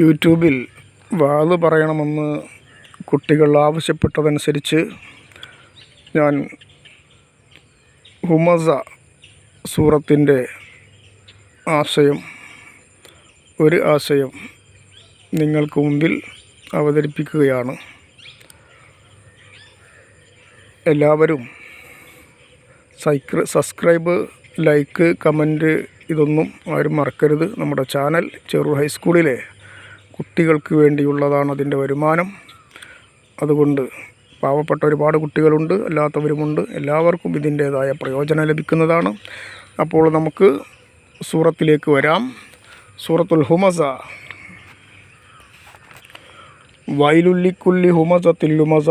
യൂട്യൂബിൽ വാത് പറയണമെന്ന് കുട്ടികൾ ആവശ്യപ്പെട്ടതനുസരിച്ച് ഞാൻ ഹുമസ സൂറത്തിന്റെ ആശയം ഒരു ആശയം നിങ്ങൾക്ക് മുമ്പിൽ അവതരിപ്പിക്കുകയാണ്. എല്ലാവരും സൈക്ര സബ്സ്ക്രൈബ് ലൈക്ക് കമന്റ് ഇതൊന്നും ആരും മറക്കരുത്. നമ്മുടെ ചാനൽ ചെറു ഹൈസ്കൂളിലെ കുട്ടികൾക്ക് വേണ്ടിയുള്ളതാണ് അതിന്റെ വരുമാനം. അതുകൊണ്ട് പാവപ്പെട്ട ഒരുപാട് കുട്ടികളുണ്ട് അല്ലാത്തവരുമുണ്ട്. എല്ലാവർക്കും ഇതിന്റേതായ പ്രയോജനം ലഭിക്കുന്നതാണ്. അപ്പോൾ നമുക്ക് സൂറത്തിലേക്ക് വരാം. സൂറത്തുൽ ഹുമസ. വൈലുല്ലിക്കുല്ലി ഹുമസ. തില്ലുമസ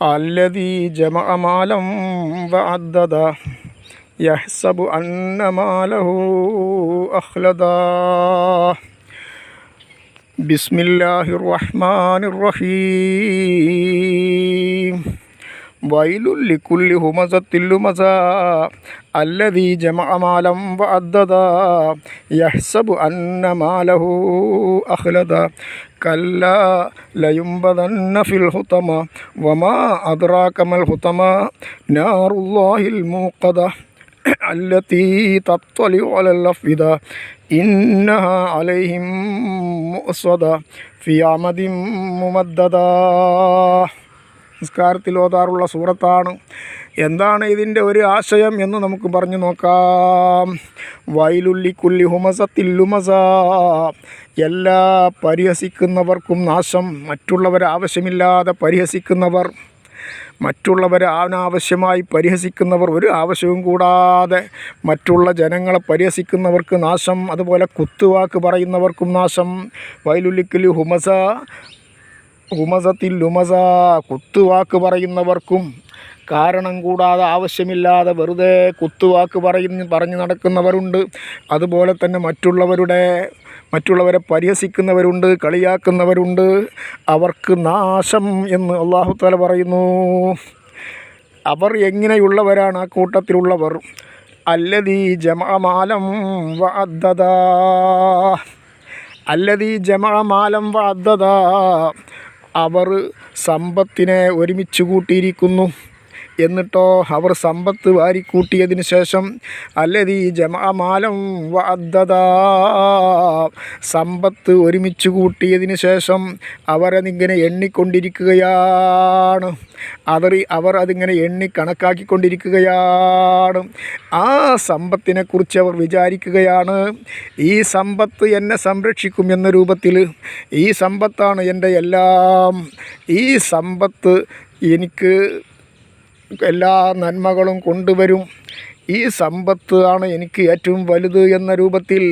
അല്ലതീ ജമഅമാലം വഅദ്ദദ യഹ്സബു അന്ന മാലഹു അഹ്ലദാ. بسم الله الرحمن الرحيم ويل لكل همزة لمزة الذي جمع مالا وعددا يحسب أن ماله أخلدا كلا لينبذن في الحطمة وما أدراك ما الحطمة نار الله الموقدة التي تطلع على الأفئدة إنها عليهم مؤصدة في عمد ممددة നിസ്കാരത്തിൽ ഓതാറുള്ള സൂറത്താണ് എന്താണ് ഇതിൻ്റെ ഒരു ആശയം എന്ന് നമുക്ക് പറഞ്ഞു നോക്കാം വൈലുല്ലി കുല്ലി ഹുമസത്തില്ലുമസ എല്ലാ പരിഹസിക്കുന്നവർക്കും നാശം മറ്റുള്ളവരെ ആവശ്യമില്ലാതെ പരിഹസിക്കുന്നവർ മറ്റുള്ളവരെ അനാവശ്യമായി പരിഹസിക്കുന്നവർ ഒരു ആവശ്യവും കൂടാതെ മറ്റുള്ള ജനങ്ങളെ പരിഹസിക്കുന്നവർക്ക് നാശം അതുപോലെ കുത്തുവാക്ക് പറയുന്നവർക്കും നാശം. വയലുലിക്കൽ ഹുമസ ഹുമസത്തിൽ ലുമസ കുത്തുവാക്ക് പറയുന്നവർക്കും കാരണം കൂടാതെ ആവശ്യമില്ലാതെ വെറുതെ കുത്തുവാക്ക് പറയുന്ന പറഞ്ഞു നടക്കുന്നവരുണ്ട്. അതുപോലെ തന്നെ മറ്റുള്ളവരുടെ മറ്റുള്ളവരെ പരിഹസിക്കുന്നവരുണ്ട് കളിയാക്കുന്നവരുണ്ട്. അവർക്ക് നാശം എന്ന് അള്ളാഹു താല പറയുന്നു. അവർ എങ്ങനെയുള്ളവരാണ് ആ കൂട്ടത്തിലുള്ളവർ? അല്ലതീ ജമാമാലം വാദ്ദത അല്ലതീ ജമാമാലം വാദ്ദത അവർ സമ്പത്തിനെ ഒരുമിച്ച് കൂട്ടിയിരിക്കുന്നു. എന്നിട്ടോ അവർ സമ്പത്ത് വാരിക്കൂട്ടിയതിന് ശേഷം അല്ലതി ജമാമാലം വഅദ്ദദ. സമ്പത്ത് ഒരുമിച്ച് കൂട്ടിയതിന് ശേഷം അവരതിങ്ങനെ എണ്ണിക്കൊണ്ടിരിക്കുകയാണ്. അവർ അവർ അതിങ്ങനെ എണ്ണി കണക്കാക്കിക്കൊണ്ടിരിക്കുകയാണ്. ആ സമ്പത്തിനെക്കുറിച്ച് അവർ വിചാരിക്കുകയാണ് ഈ സമ്പത്ത് എന്നെ സംരക്ഷിക്കും എന്ന രൂപത്തിൽ ഈ സമ്പത്താണ് എന്റെ എല്ലാം. ഈ സമ്പത്ത് എനിക്ക് എല്ലാ നന്മകളും കൊണ്ടുവരും. ഈ സമ്പത്ത് ആണ് എനിക്ക് ഏറ്റവും വലുത് എന്ന രൂപത്തിൽ.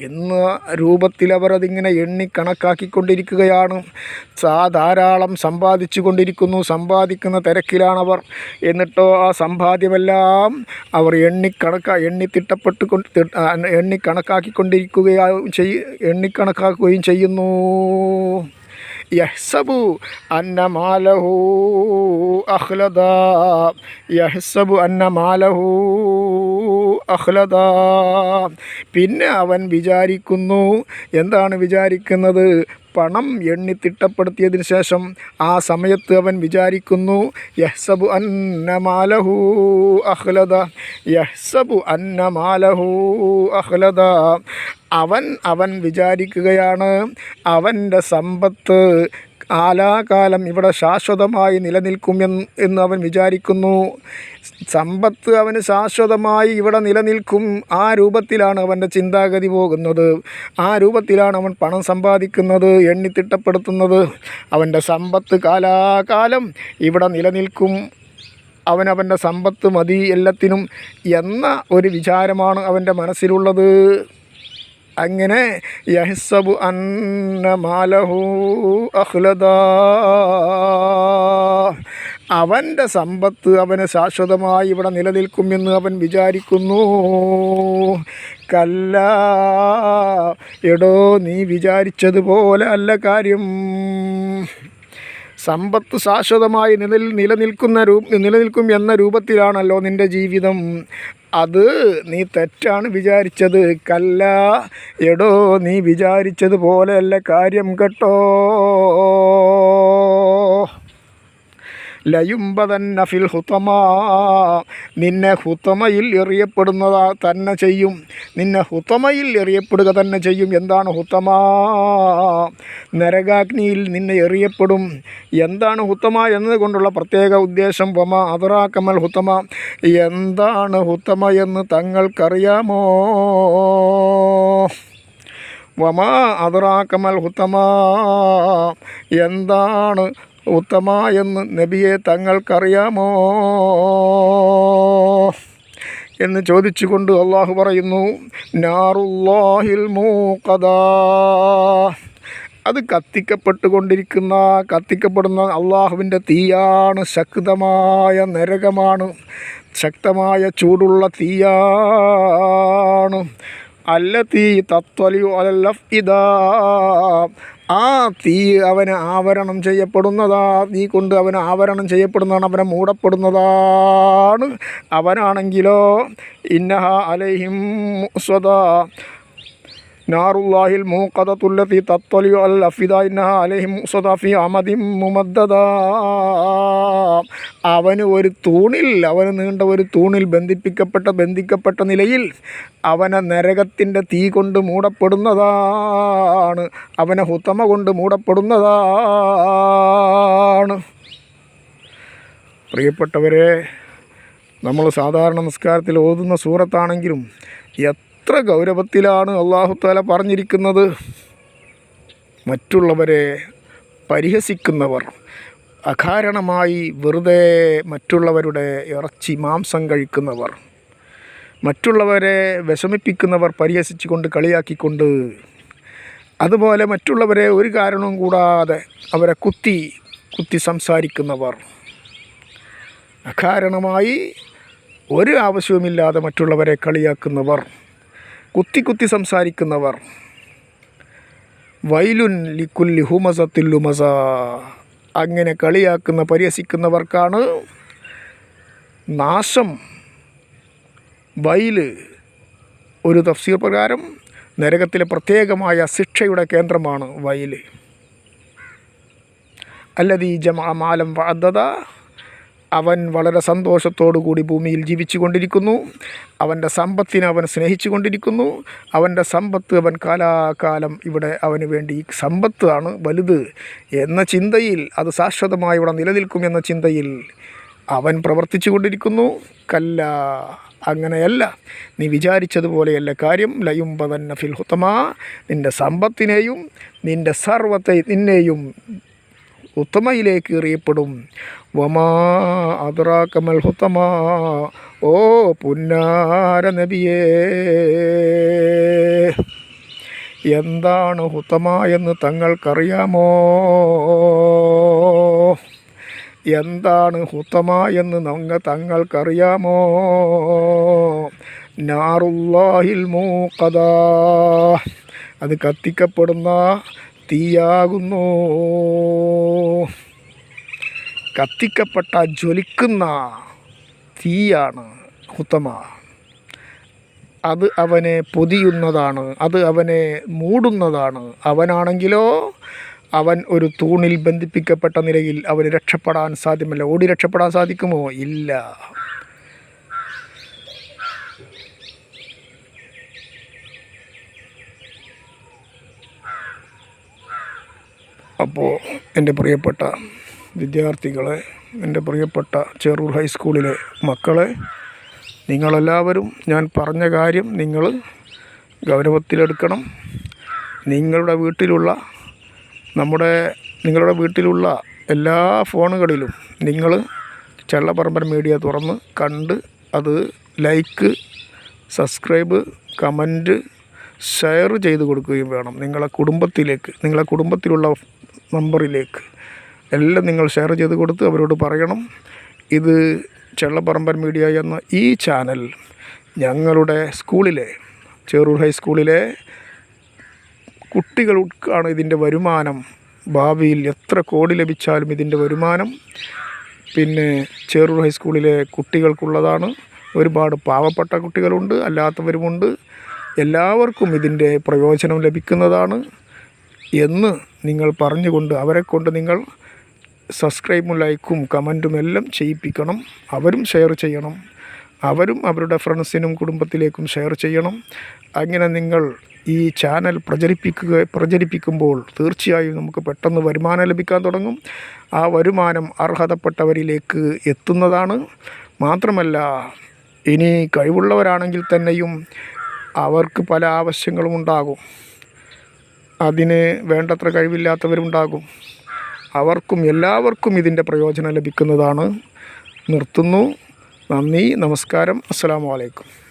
എന്ന രൂപത്തിൽ അവർ അതിങ്ങനെ എണ്ണി കണക്കാക്കിക്കൊണ്ടിരിക്കുകയാണ്. ധാരാളം സമ്പാദിച്ചു കൊണ്ടിരിക്കുന്നു. സമ്പാദിക്കുന്ന തിരക്കിലാണവർ. എന്നിട്ടോ ആ സമ്പാദ്യമെല്ലാം അവർ എണ്ണിക്കണക്ക കണക്കാ എണ്ണി തിട്ടപ്പെട്ട് എണ്ണി കണക്കാക്കിക്കൊണ്ടിരിക്കുകയും ചെയ് എണ്ണി കണക്കാക്കുകയും ചെയ്യുന്നു. യഹ്സബു അന്ന മാലഹു അഖ്ലദ യഹ്സബു അന്ന മാലഹു അഖ്ലദ പിന്നെ അവൻ വിചാരിക്കുന്നു. എന്താണ് വിചാരിക്കുന്നത്? പണം എണ്ണി തിട്ടപ്പെടുത്തിയതിന് ശേഷം ആ സമയത്ത് അവൻ വിചാരിക്കുന്നു യഹ്സബു അന്നമാലഹു അഹ്ലദ. യഹ്സബു അന്നമാലഹു അഹ്ലദ. അവൻ അവൻ വിചാരിക്കുകയാണ് അവന്റെ സമ്പത്ത് കാലാകാലം ഇവിടെ ശാശ്വതമായി നിലനിൽക്കും എന്ന് അവൻ വിചാരിക്കുന്നു. സമ്പത്ത് അവന് ശാശ്വതമായി ഇവിടെ നിലനിൽക്കും. ആ രൂപത്തിലാണ് അവന്റെ ചിന്താഗതി പോകുന്നത്. ആ രൂപത്തിലാണ് അവൻ പണം സമ്പാദിക്കുന്നത് എണ്ണിത്തിട്ടപ്പെടുത്തുന്നത് അവന്റെ സമ്പത്ത് കാലാകാലം ഇവിടെ നിലനിൽക്കും. അവനവന്റെ സമ്പത്ത് മതി എല്ലാത്തിനും എന്ന ഒരു വിചാരമാണ് അവന്റെ മനസ്സിലുള്ളത്. അങ്ങനെ യഹ്സബു അന്ന മാലഹു അഹ്ലദ അവന്റെ സമ്പത്ത് അവന് ശാശ്വതമായി ഇവിടെ നിലനിൽക്കുമെന്ന് അവൻ വിചാരിക്കുന്നു. കല്ല എടോ നീ വിചാരിച്ചതുപോലെ അല്ല കാര്യം. സമ്പത്ത് ശാശ്വതമായി നിലനിൽ നിലനിൽക്കുന്ന രൂ നിലനിൽക്കും എന്ന രൂപത്തിലാണല്ലോ നിന്റെ ജീവിതം. അത് നീ തെറ്റാണ് വിചാരിച്ചത്. കല്ല എടോ നീ വിചാരിച്ചത് പോലെയല്ല കാര്യം കേട്ടോ. ലയുംബതന്ന ഫിൽ ഹുത്തമാ നിന്നെ ഹുത്തമയിൽ എറിയപ്പെടുന്നതാ തന്നെ ചെയ്യും. നിന്നെ ഹുത്തമയിൽ എറിയപ്പെടുക തന്നെ ചെയ്യും. എന്താണ് ഹുത്തമാ നരകാഗ്നിയിൽ നിന്നെ എറിയപ്പെടും. എന്താണ് ഹുത്തമ എന്നതുകൊണ്ടുള്ള പ്രത്യേക ഉദ്ദേശം? വമ അതറാക്കമൽ ഹുത്തമ എന്താണ് ഹുത്തമ എന്ന് തങ്ങൾക്കറിയാമോ? വമാ അതറാക്കമൽ ഹുത്തമ എന്താണ് ഉത്തമ എന്ന് നബിയെ തങ്ങൾക്കറിയാമോ? എന്ന് ചോദിച്ചുകൊണ്ട് അള്ളാഹു പറയുന്നു നാറുല്ലാഹിൽ മൂക്കഥ അത് കത്തിക്കപ്പെട്ടുകൊണ്ടിരിക്കുന്ന കത്തിക്കപ്പെടുന്ന അള്ളാഹുവിന്റെ തീയാണ് ശക്തമായ നരകമാണ് ശക്തമായ ചൂടുള്ള തീയാണ്. അല്ല തീ തത്വലിയോ അലല്ലഫ് ഇതാ ആ തീ അവന് ആവരണം ചെയ്യപ്പെടുന്നതാ. തീ കൊണ്ട് അവന് ആവരണം ചെയ്യപ്പെടുന്നതാണ് അവനെ മൂടപ്പെടുന്നതാണ്. അവനാണെങ്കിലോ ഇന്നഹ അലൈഹിം സ്വദാ. നാറുല്ലാഹിൽ മൂക്കഥത്തുല്ലത്തി തത്വലി അൽ അഫിദ. ഇന്നഹ അലൈഹിം സ്വതാഫി അമദിം മുമദ്ദദ. അവന് ഒരു തൂണിൽ അവന് നീണ്ട ഒരു തൂണിൽ ബന്ധിപ്പിക്കപ്പെട്ട ബന്ധിക്കപ്പെട്ട നിലയിൽ അവനെ നരകത്തിന്റെ തീ കൊണ്ട് മൂടപ്പെടുന്നതാണ്. അവനെ ഹുത്തമ കൊണ്ട് മൂടപ്പെടുന്നതാണ്. പ്രിയപ്പെട്ടവരെ നമ്മൾ സാധാരണ നിസ്കാരത്തിൽ ഓതുന്ന സൂറത്താണെങ്കിലും എത്ര ഗൗരവത്തിലാണ് അള്ളാഹുത്താല പറഞ്ഞിരിക്കുന്നത്. മറ്റുള്ളവരെ പരിഹസിക്കുന്നവർ അകാരണമായി വെറുതെ മറ്റുള്ളവരുടെ ഇറച്ചി മാംസം കഴിക്കുന്നവർ മറ്റുള്ളവരെ വിഷമിപ്പിക്കുന്നവർ പരിഹസിച്ചുകൊണ്ട് കളിയാക്കിക്കൊണ്ട് അതുപോലെ മറ്റുള്ളവരെ ഒരു കാരണവും കൂടാതെ അവരെ കുത്തി കുത്തി സംസാരിക്കുന്നവർ. അകാരണമായി ഒരു ആവശ്യവുമില്ലാതെ മറ്റുള്ളവരെ കളിയാക്കുന്നവർ കുത്തി കുത്തി സംസാരിക്കുന്നവർ. വൈലുൻ ലിക്കുല്ലി ഹുമസത്തില്ലുമസ അങ്ങനെ കളിയാക്കുന്ന പരിഹസിക്കുന്നവർക്കാണ് നാശം. ബൈൽ ഒരു തഫ്സീർ പ്രകാരം നരകത്തിലെ പ്രത്യേകമായ ശിക്ഷയുടെ കേന്ദ്രമാണ് വയൽ. അല്ലതീ ജമാ മാലം വാദത അവൻ വളരെ കൂടി ഭൂമിയിൽ ജീവിച്ചു കൊണ്ടിരിക്കുന്നു അവന്റെ സമ്പത്തിനെ അവൻ സ്നേഹിച്ചു കൊണ്ടിരിക്കുന്നു അവന്റെ സമ്പത്ത് അവൻ കാലാകാലം ഇവിടെ അവന് വേണ്ടി സമ്പത്ത് ആണ് വലുത് എന്ന ചിന്തയിൽ അത് ശാശ്വതമായി ഇവിടെ നിലനിൽക്കും എന്ന ചിന്തയിൽ അവൻ പ്രവർത്തിച്ചു കൊണ്ടിരിക്കുന്നു കല്ല അങ്ങനെയല്ല. നീ വിചാരിച്ചതുപോലെയല്ല കാര്യം. ലയുംബതന്ന ഫിൽ ഹുത്തമ നിന്റെ സമ്പത്തിനെയും നിന്റെ സർവത്തെ നിന്നെയും ഉത്തമയിലേക്ക് എറിയപ്പെടും വമാ അതറാക്കമൽ ഹുത്തമാ. ഓ പുന്നാര നബിയേ. എന്താണ് ഹുത്തമ എന്ന് തങ്ങൾക്കറിയാമോ? എന്താണ് ഹുത്തമ എന്ന് നങ്ങ തങ്ങൾക്കറിയാമോ? നാറുല്ലാഹിൽ മൂക്കഥ അത് കത്തിക്കപ്പെടുന്ന തീയാകുന്നു കത്തിക്കപ്പെട്ട ജ്വലിക്കുന്ന തീയാണ് ഹുത്തമ അത് അവനെ പൊതിയുന്നതാണ് അത് അവനെ മൂടുന്നതാണ്. അവനാണെങ്കിലോ അവൻ ഒരു തൂണിൽ ബന്ധിപ്പിക്കപ്പെട്ട നിലയിൽ അവന് രക്ഷപ്പെടാൻ സാധ്യമല്ല. ഓടി രക്ഷപ്പെടാൻ സാധിക്കുമോ? ഇല്ല. അപ്പോൾ എന്റെ പ്രിയപ്പെട്ട വിദ്യാർത്ഥികളെ എന്റെ പ്രിയപ്പെട്ട ചെറൂർ ഹൈസ്കൂളിലെ മക്കളെ നിങ്ങളെല്ലാവരും ഞാൻ പറഞ്ഞ കാര്യം നിങ്ങൾ ഗൗരവത്തിലെടുക്കണം. നിങ്ങളുടെ വീട്ടിലുള്ള നമ്മുടെ നിങ്ങളുടെ വീട്ടിലുള്ള എല്ലാ ഫോണുകളിലും നിങ്ങൾ ചെള്ളപ്പറമ്പൻ മീഡിയ തുറന്ന് കണ്ട് അത് ലൈക്ക് സബ്സ്ക്രൈബ് കമന്റ് ഷെയർ ചെയ്ത് കൊടുക്കുകയും വേണം. നിങ്ങളെ കുടുംബത്തിലേക്ക് നിങ്ങളെ കുടുംബത്തിലുള്ള നമ്പറിലേക്ക്. എല്ലാം നിങ്ങൾ ഷെയർ ചെയ്ത് കൊടുത്ത് അവരോട് പറയണം. ഇത് ചെള്ളപ്പറമ്പൻ മീഡിയ എന്ന ഈ ചാനൽ ഞങ്ങളുടെ സ്കൂളിലെ ചെറൂർ ഹൈസ്കൂളിലെ കുട്ടികൾക്കാണ് ഇതിന്റെ വരുമാനം. ഭാവിയിൽ എത്ര കോടി ലഭിച്ചാലും ഇതിന്റെ വരുമാനം. പിന്നെ ചേറൂർ ഹൈസ്കൂളിലെ കുട്ടികൾക്കുള്ളതാണ്. ഒരുപാട് പാവപ്പെട്ട കുട്ടികളുണ്ട് അല്ലാത്തവരുമുണ്ട്. എല്ലാവർക്കും ഇതിന്റെ പ്രയോജനം ലഭിക്കുന്നതാണ്. എന്ന് നിങ്ങൾ പറഞ്ഞുകൊണ്ട് അവരെ കൊണ്ട് നിങ്ങൾ സബ്സ്ക്രൈബും ലൈക്കും കമന്റും എല്ലാം ചെയ്യിപ്പിക്കണം. അവരും ഷെയർ ചെയ്യണം. അവരും അവരുടെ ഫ്രണ്ട്സിനും കുടുംബത്തിലേക്കും ഷെയർ ചെയ്യണം. അങ്ങനെ നിങ്ങൾ ഈ ചാനൽ പ്രചരിപ്പിക്കുക പ്രചരിപ്പിക്കുമ്പോൾ തീർച്ചയായും നമുക്ക് പെട്ടെന്ന് വരുമാനം ലഭിക്കാൻ തുടങ്ങും. ആ വരുമാനം അർഹതപ്പെട്ടവരിലേക്ക് എത്തുന്നതാണ്. മാത്രമല്ല ഇനി കഴിവുള്ളവരാണെങ്കിൽ തന്നെയും അവർക്ക് പല ആവശ്യങ്ങളും ഉണ്ടാകും. അതിന് വേണ്ടത്ര കഴിവില്ലാത്തവരുണ്ടാകും. അവർക്കും എല്ലാവർക്കും ഇതിന്റെ പ്രയോജനം ലഭിക്കുന്നതാണ്. നിർത്തുന്നു. നന്ദി. നമസ്കാരം. അസ്സാം അലൈക്കും.